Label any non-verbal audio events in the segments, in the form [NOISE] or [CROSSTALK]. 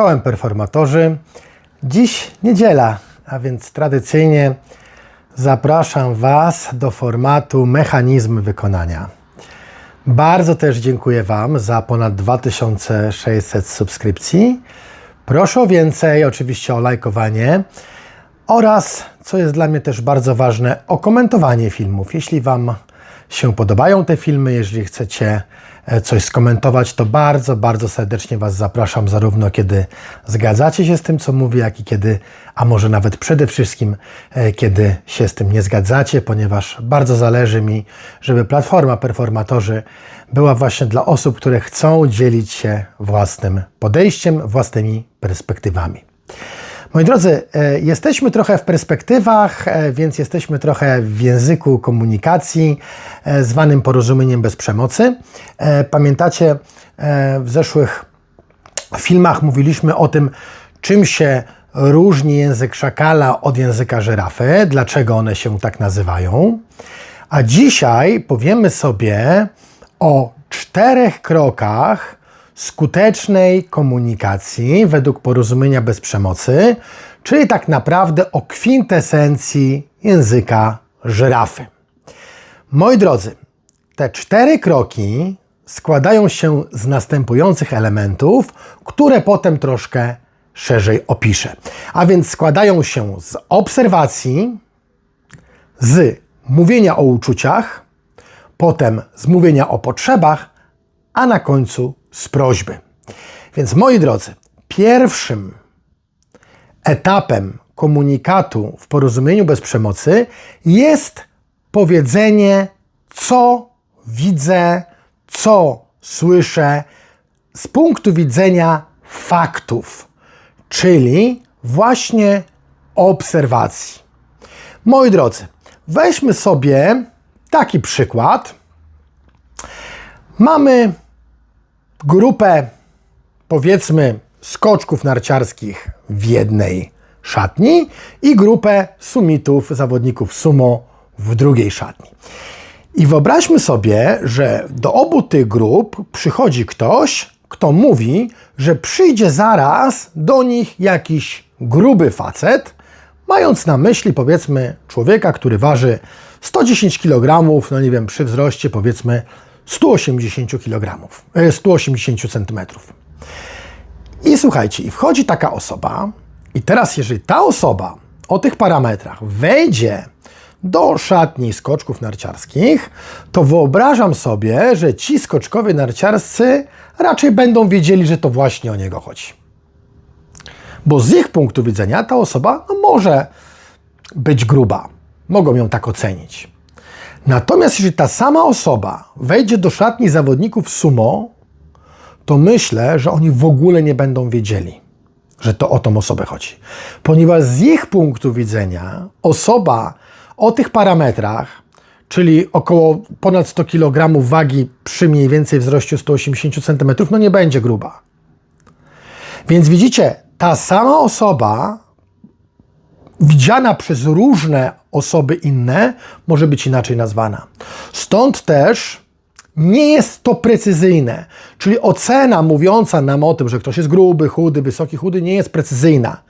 Czołem performatorzy. Dziś niedziela, a więc tradycyjnie zapraszam Was do formatu Mechanizmy wykonania. Bardzo też dziękuję Wam za ponad 2600 subskrypcji. Proszę o więcej, oczywiście o lajkowanie oraz, co jest dla mnie też bardzo ważne, o komentowanie filmów. Jeśli Wam się podobają te filmy, jeżeli chcecie coś skomentować, to bardzo, bardzo serdecznie Was zapraszam, zarówno kiedy zgadzacie się z tym, co mówię, jak i kiedy, a może nawet przede wszystkim, e, kiedy się z tym nie zgadzacie, ponieważ bardzo zależy mi, żeby platforma Performatorzy była właśnie dla osób, które chcą dzielić się własnym podejściem, własnymi perspektywami. Moi drodzy, e, jesteśmy trochę w perspektywach, e, więc jesteśmy trochę w języku komunikacji, e, zwanym porozumieniem bez przemocy. Pamiętacie, w zeszłych filmach mówiliśmy o tym, czym się różni język szakala od języka żyrafy, dlaczego one się tak nazywają. A dzisiaj powiemy sobie o czterech krokach, skutecznej komunikacji według porozumienia bez przemocy, czyli tak naprawdę o kwintesencji języka żyrafy. Moi drodzy, te cztery kroki składają się z następujących elementów, które potem troszkę szerzej opiszę. A więc składają się z obserwacji, z mówienia o uczuciach, potem z mówienia o potrzebach, a na końcu z prośby. Więc moi drodzy, pierwszym etapem komunikatu w porozumieniu bez przemocy jest powiedzenie, co widzę, co słyszę z punktu widzenia faktów, czyli właśnie obserwacji. Moi drodzy, weźmy sobie taki przykład. Mamy grupę, powiedzmy, skoczków narciarskich w jednej szatni i grupę sumitów, zawodników sumo w drugiej szatni. I wyobraźmy sobie, że do obu tych grup przychodzi ktoś, kto mówi, że przyjdzie zaraz do nich jakiś gruby facet, mając na myśli powiedzmy człowieka, który waży 110 kg, no nie wiem, przy wzroście powiedzmy 180 kg, 180 cm. I słuchajcie, i wchodzi taka osoba, i teraz, jeżeli ta osoba o tych parametrach wejdzie do szatni skoczków narciarskich, to wyobrażam sobie, że ci skoczkowie narciarscy raczej będą wiedzieli, że to właśnie o niego chodzi. Bo z ich punktu widzenia ta osoba no, może być gruba. Mogą ją tak ocenić. Natomiast jeżeli ta sama osoba wejdzie do szatni zawodników sumo, to myślę, że oni w ogóle nie będą wiedzieli, że to o tą osobę chodzi. Ponieważ z ich punktu widzenia osoba o tych parametrach, czyli około ponad 100 kg wagi przy mniej więcej wzroście 180 cm, no nie będzie gruba. Więc widzicie, ta sama osoba widziana przez różne osoby inne może być inaczej nazwana. Stąd też nie jest to precyzyjne, czyli ocena mówiąca nam o tym, że ktoś jest gruby, chudy, wysoki, chudy, nie jest precyzyjna.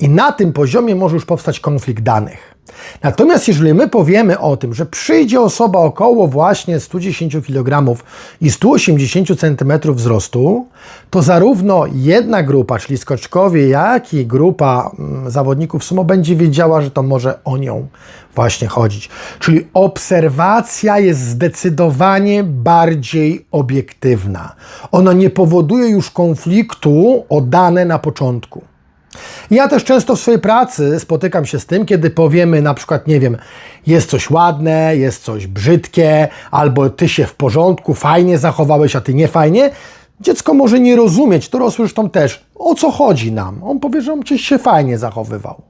I na tym poziomie może już powstać konflikt danych. Natomiast jeżeli my powiemy o tym, że przyjdzie osoba około właśnie 110 kg i 180 cm wzrostu, to zarówno jedna grupa, czyli skoczkowie, jak i grupa mm, zawodników sumo będzie wiedziała, że to może o nią właśnie chodzić. Czyli obserwacja jest zdecydowanie bardziej obiektywna. Ona nie powoduje już konfliktu o dane na początku. Ja też często w swojej pracy spotykam się z tym, kiedy powiemy na przykład, nie wiem, jest coś ładne, jest coś brzydkie, albo ty się w porządku, fajnie zachowałeś, a ty nie fajnie. Dziecko może nie rozumieć, dorosły zresztą też, o co chodzi nam. On powie, że on się fajnie zachowywał.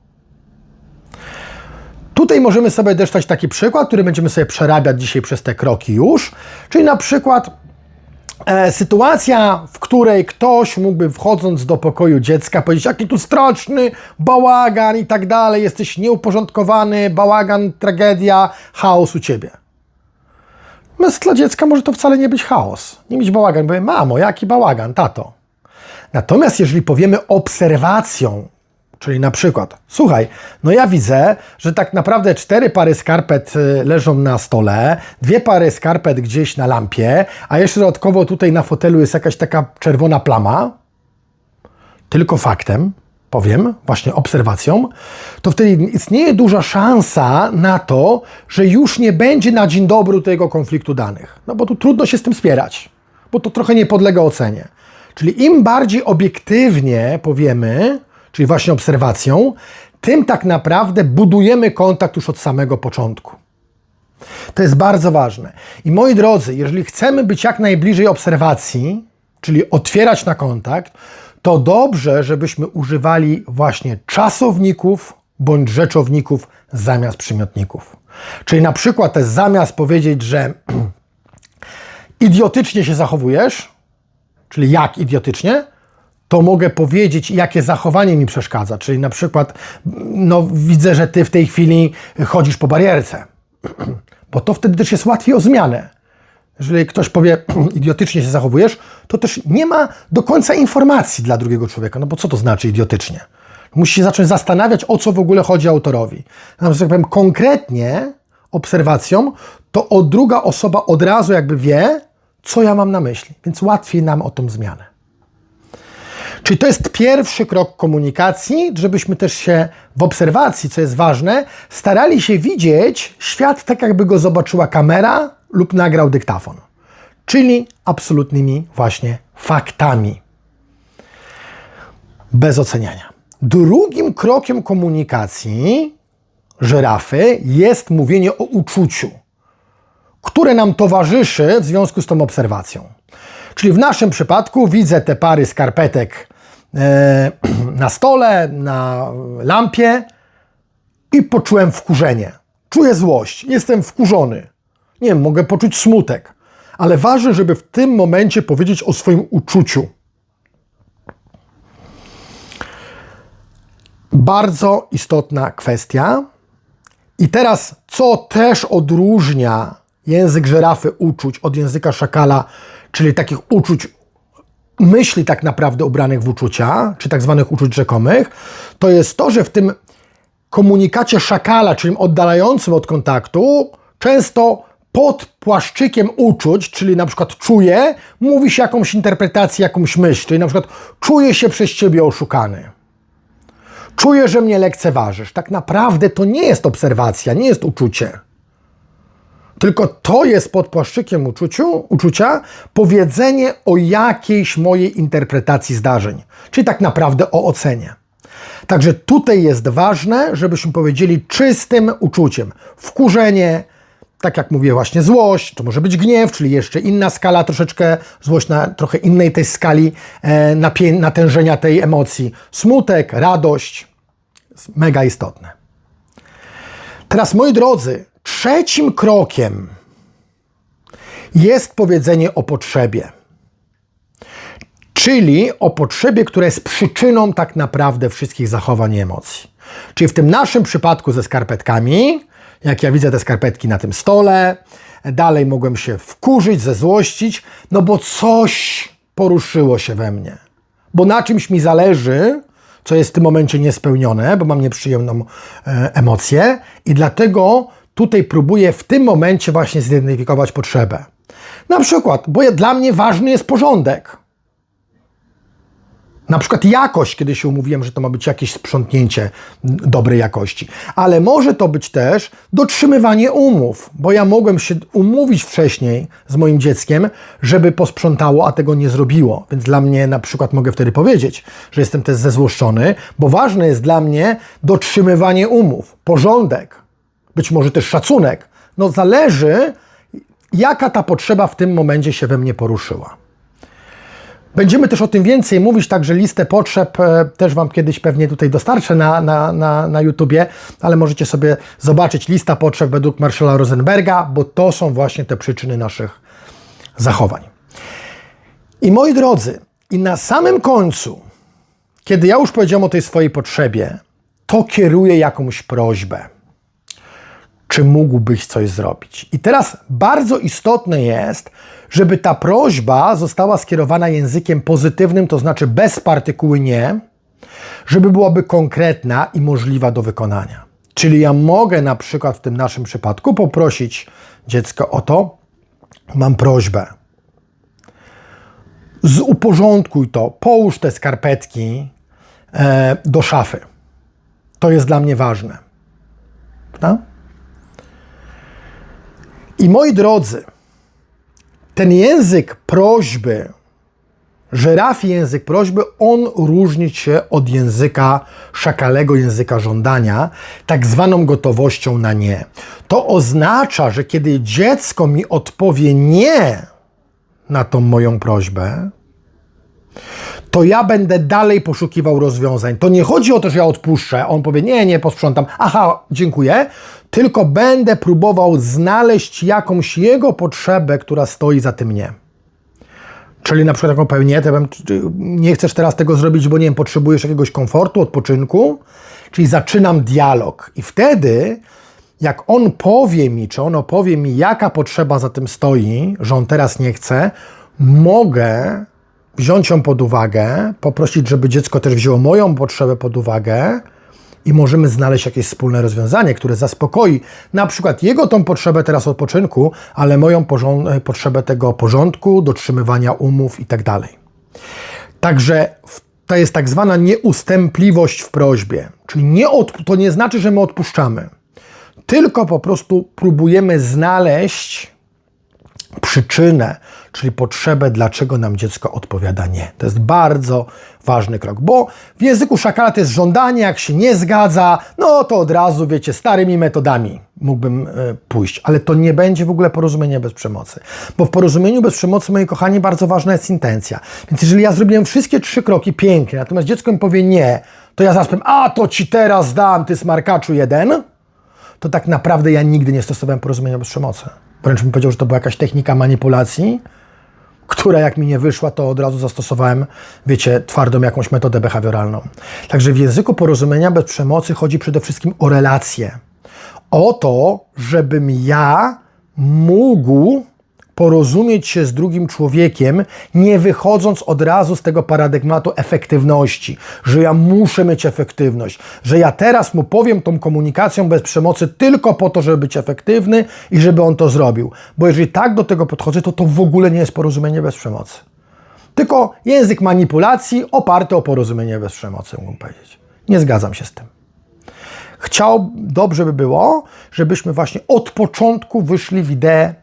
Tutaj możemy sobie też dać taki przykład, który będziemy sobie przerabiać dzisiaj przez te kroki już, czyli na przykład sytuacja, w której ktoś mógłby wchodząc do pokoju dziecka powiedzieć, jaki tu straszny bałagan i tak dalej, jesteś nieuporządkowany, bałagan, tragedia, chaos u ciebie. Natomiast dla dziecka może to wcale nie być chaos, nie mieć bałagan. Mówię, mamo, jaki bałagan, tato? Natomiast jeżeli powiemy obserwacją, czyli na przykład, słuchaj, no ja widzę, że tak naprawdę cztery pary skarpet y, leżą na stole, dwie pary skarpet gdzieś na lampie, a jeszcze dodatkowo tutaj na fotelu jest jakaś taka czerwona plama, tylko faktem, powiem, właśnie obserwacją, to wtedy istnieje duża szansa na to, że już nie będzie na dzień dobry tego konfliktu danych. No bo tu trudno się z tym spierać, bo to trochę nie podlega ocenie. Czyli im bardziej obiektywnie powiemy, czyli właśnie obserwacją, tym tak naprawdę budujemy kontakt już od samego początku. To jest bardzo ważne. I moi drodzy, jeżeli chcemy być jak najbliżej obserwacji, czyli otwierać na kontakt, to dobrze, żebyśmy używali właśnie czasowników bądź rzeczowników zamiast przymiotników. Czyli na przykład też zamiast powiedzieć, że [CLEARS THROAT] idiotycznie się zachowujesz, czyli jak idiotycznie, to mogę powiedzieć, jakie zachowanie mi przeszkadza. Czyli na przykład, no widzę, że ty w tej chwili chodzisz po barierce, [CLEARS THROAT] bo to wtedy też jest łatwiej o zmianę. Jeżeli ktoś powie, [CLEARS THROAT] idiotycznie się zachowujesz, to też nie ma do końca informacji dla drugiego człowieka. No bo co to znaczy idiotycznie? Musi się zacząć zastanawiać, o co w ogóle chodzi autorowi. Natomiast, jak powiem konkretnie, obserwacją, to o druga osoba od razu jakby wie, co ja mam na myśli. Więc łatwiej nam o tą zmianę. Czyli to jest pierwszy krok komunikacji, żebyśmy też się w obserwacji, co jest ważne, starali się widzieć świat tak, jakby go zobaczyła kamera lub nagrał dyktafon. Czyli absolutnymi właśnie faktami. Bez oceniania. Drugim krokiem komunikacji żyrafy jest mówienie o uczuciu, które nam towarzyszy w związku z tą obserwacją. Czyli w naszym przypadku widzę te pary skarpetek e, [CLEARS THROAT] na stole, na lampie i poczułem wkurzenie. Czuję złość, jestem wkurzony. Nie wiem, mogę poczuć smutek, ale ważne, żeby w tym momencie powiedzieć o swoim uczuciu. Bardzo istotna kwestia. I teraz, co też odróżnia język żyrafy uczuć od języka szakala, czyli takich uczuć, myśli tak naprawdę ubranych w uczucia, czy tak zwanych uczuć rzekomych, to jest to, że w tym komunikacie szakala, czyli oddalającym od kontaktu, często pod płaszczykiem uczuć, czyli na przykład czuję, mówi się jakąś interpretację, jakąś myśl, czyli na przykład czuję się przez ciebie oszukany. Czuję, że mnie lekceważysz. Tak naprawdę to nie jest obserwacja, nie jest uczucie. Tylko to jest pod płaszczykiem uczuciu, uczucia powiedzenie o jakiejś mojej interpretacji zdarzeń, czyli tak naprawdę o ocenie. Także tutaj jest ważne, żebyśmy powiedzieli czystym uczuciem. Wkurzenie, tak jak mówię, właśnie złość, to może być gniew, czyli jeszcze inna skala, troszeczkę złość na trochę innej tej skali e, natężenia tej emocji. Smutek, radość, mega istotne. Teraz, moi drodzy, trzecim krokiem jest powiedzenie o potrzebie. Czyli o potrzebie, która jest przyczyną tak naprawdę wszystkich zachowań i emocji. Czyli w tym naszym przypadku ze skarpetkami, jak ja widzę te skarpetki na tym stole, dalej mogłem się wkurzyć, zezłościć, no bo coś poruszyło się we mnie. Bo na czymś mi zależy, co jest w tym momencie niespełnione, bo mam nieprzyjemną e, emocję i dlatego tutaj próbuję w tym momencie właśnie zidentyfikować potrzebę. Na przykład, bo dla mnie ważny jest porządek. Na przykład jakość, kiedy się umówiłem, że to ma być jakieś sprzątnięcie dobrej jakości. Ale może to być też dotrzymywanie umów, bo ja mogłem się umówić wcześniej z moim dzieckiem, żeby posprzątało, a tego nie zrobiło. Więc dla mnie na przykład mogę wtedy powiedzieć, że jestem też zezłoszczony, bo ważne jest dla mnie dotrzymywanie umów, porządek, być może też szacunek. No zależy, jaka ta potrzeba w tym momencie się we mnie poruszyła. Będziemy też o tym więcej mówić, także listę potrzeb e, też Wam kiedyś pewnie tutaj dostarczę na, na, na, na YouTubie, ale możecie sobie zobaczyć lista potrzeb według Marshalla Rosenberga, bo to są właśnie te przyczyny naszych zachowań. I moi drodzy, i na samym końcu, kiedy ja już powiedziałem o tej swojej potrzebie, to kieruję jakąś prośbę. Czy mógłbyś coś zrobić? I teraz bardzo istotne jest, żeby ta prośba została skierowana językiem pozytywnym, to znaczy bez partykuły nie, żeby byłaby konkretna i możliwa do wykonania. Czyli ja mogę na przykład w tym naszym przypadku poprosić dziecko o to, mam prośbę. Z uporządkuj to, połóż te skarpetki e, do szafy. To jest dla mnie ważne. Prawda? I moi drodzy, ten język prośby, żerafi język prośby, on różni się od języka szakalego, języka żądania, tak zwaną gotowością na nie. To oznacza, że kiedy dziecko mi odpowie nie na tą moją prośbę, to ja będę dalej poszukiwał rozwiązań. To nie chodzi o to, że ja odpuszczę, on powie nie, nie posprzątam, aha, dziękuję, tylko będę próbował znaleźć jakąś jego potrzebę, która stoi za tym nie. Czyli na przykład taką pełnię, ja nie chcesz teraz tego zrobić, bo nie wiem, potrzebujesz jakiegoś komfortu, odpoczynku, czyli zaczynam dialog. I wtedy jak on powie mi, czy on opowie mi, jaka potrzeba za tym stoi, że on teraz nie chce, mogę wziąć ją pod uwagę, poprosić, żeby dziecko też wzięło moją potrzebę pod uwagę i możemy znaleźć jakieś wspólne rozwiązanie, które zaspokoi na przykład jego tą potrzebę teraz odpoczynku, ale moją potrzebę tego porządku, dotrzymywania umów i tak. Także to jest tak zwana nieustępliwość w prośbie, czyli nie to nie znaczy, że my odpuszczamy, tylko po prostu próbujemy znaleźć przyczynę, czyli potrzebę, dlaczego nam dziecko odpowiada nie. To jest bardzo ważny krok, bo w języku szakala to jest żądanie, jak się nie zgadza, no to od razu, wiecie, starymi metodami mógłbym y, pójść, ale to nie będzie w ogóle porozumienie bez przemocy, bo w porozumieniu bez przemocy, moi kochani, bardzo ważna jest intencja. Więc jeżeli ja zrobiłem wszystkie trzy kroki pięknie, natomiast dziecko mi powie nie, to ja zaraz a to ci teraz dam, ty smarkaczu jeden, to tak naprawdę ja nigdy nie stosowałem porozumienia bez przemocy. Wręcz bym powiedział, że to była jakaś technika manipulacji, która jak mi nie wyszła, to od razu zastosowałem, wiecie, twardą jakąś metodę behawioralną. Także w języku porozumienia bez przemocy chodzi przede wszystkim o relacje. O to, żebym ja mógł porozumieć się z drugim człowiekiem, nie wychodząc od razu z tego paradygmatu efektywności, że ja muszę mieć efektywność, że ja teraz mu powiem tą komunikacją bez przemocy tylko po to, żeby być efektywny i żeby on to zrobił. Bo jeżeli tak do tego podchodzę, to to w ogóle nie jest porozumienie bez przemocy. Tylko język manipulacji oparty o porozumienie bez przemocy, mógłbym powiedzieć. Nie zgadzam się z tym. Chciał, dobrze by było, żebyśmy właśnie od początku wyszli w ideę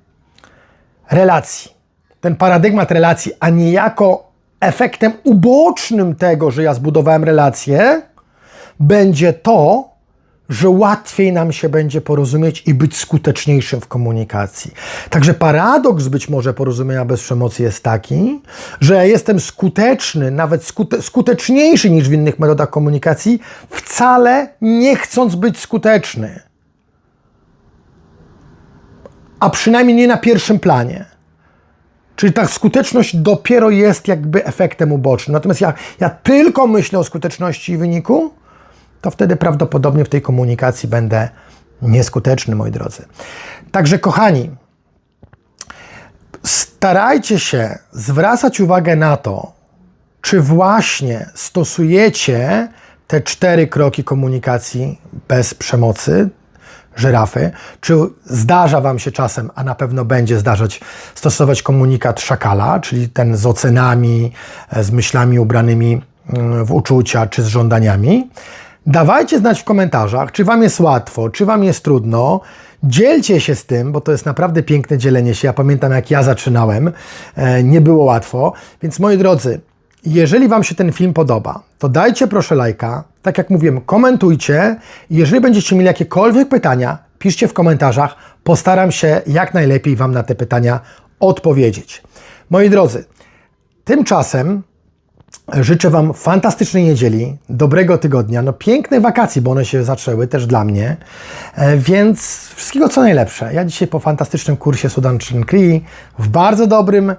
relacji. Ten paradygmat relacji, a niejako efektem ubocznym tego, że ja zbudowałem relację, będzie to, że łatwiej nam się będzie porozumieć i być skuteczniejszym w komunikacji. Także paradoks być może porozumienia bez przemocy jest taki, że ja jestem skuteczny, nawet skute skuteczniejszy niż w innych metodach komunikacji, wcale nie chcąc być skuteczny a przynajmniej nie na pierwszym planie. Czyli ta skuteczność dopiero jest jakby efektem ubocznym. Natomiast jak ja tylko myślę o skuteczności i wyniku, to wtedy prawdopodobnie w tej komunikacji będę nieskuteczny, moi drodzy. Także, kochani, starajcie się zwracać uwagę na to, czy właśnie stosujecie te cztery kroki komunikacji bez przemocy, żyrafy. Czy zdarza Wam się czasem, a na pewno będzie zdarzać, stosować komunikat szakala, czyli ten z ocenami, e, z myślami ubranymi mm, w uczucia czy z żądaniami? Dawajcie znać w komentarzach, czy Wam jest łatwo, czy Wam jest trudno. Dzielcie się z tym, bo to jest naprawdę piękne dzielenie się. Ja pamiętam, jak ja zaczynałem, e, nie było łatwo. Więc moi drodzy, jeżeli Wam się ten film podoba, to dajcie proszę lajka, tak jak mówiłem, komentujcie. Jeżeli będziecie mieli jakiekolwiek pytania, piszcie w komentarzach. Postaram się jak najlepiej Wam na te pytania odpowiedzieć. Moi drodzy, tymczasem życzę Wam fantastycznej niedzieli, dobrego tygodnia, no pięknej wakacji, bo one się zaczęły też dla mnie, e, więc wszystkiego co najlepsze. Ja dzisiaj po fantastycznym kursie Sudan Cree w bardzo dobrym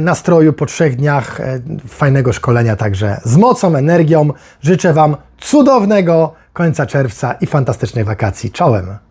nastroju po trzech dniach e, fajnego szkolenia, także z mocą, energią. Życzę Wam cudownego końca czerwca i fantastycznej wakacji. Czołem!